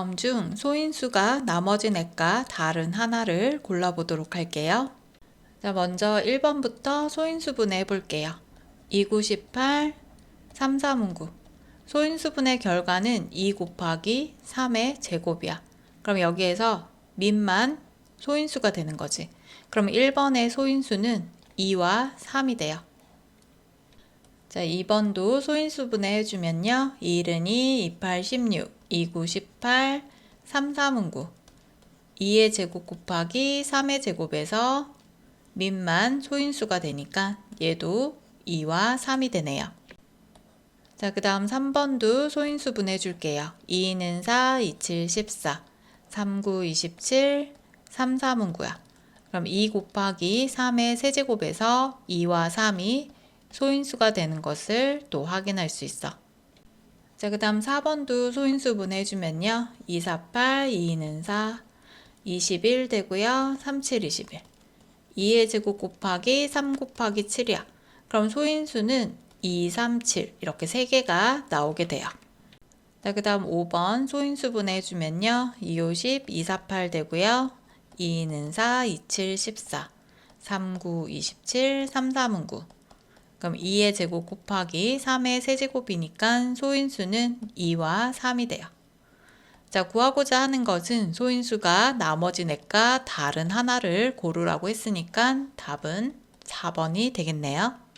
다음 중 소인수가 나머지 넷과 다른 하나를 골라보도록 할게요. 자, 먼저 1번부터 소인수 분해 해볼게요. 2918, 3319. 소인수분의 결과는 2 곱하기 3의 제곱이야. 그럼 여기에서 민만 소인수가 되는 거지. 그럼 1번의 소인수는 2와 3이 돼요. 자, 2번도 소인수 분해 해주면요. 2은 2, 28, 16, 29, 18, 33은 9. 2의 제곱 곱하기 3의 제곱에서 민만 소인수가 되니까 얘도 2와 3이 되네요. 자, 그 다음 3번도 소인수 분 해줄게요. 2는 4, 27, 14, 39, 27, 33은 9야. 그럼 2 곱하기 3의 세제곱에서 2와 3이 소인수가 되는 것을 또 확인할 수 있어. 자, 그 다음 4번도 소인수분 해주면요. 2, 4, 8, 2는 4, 21 되고요. 3, 7, 21. 2의 제곱 곱하기 3 곱하기 7이야. 그럼 소인수는 2, 3, 7 이렇게 세 개가 나오게 돼요. 자, 그 다음 5번 소인수 분 해주면요. 2, 5, 10, 2, 4, 8 되고요. 2는 4, 2, 7, 14, 3, 9, 27, 3, 3은 9. 그럼 2의 제곱 곱하기 3의 세제곱이니까 소인수는 2와 3이 돼요. 자, 구하고자 하는 것은 소인수가 나머지 넷과 다른 하나를 고르라고 했으니까 답은 4번이 되겠네요.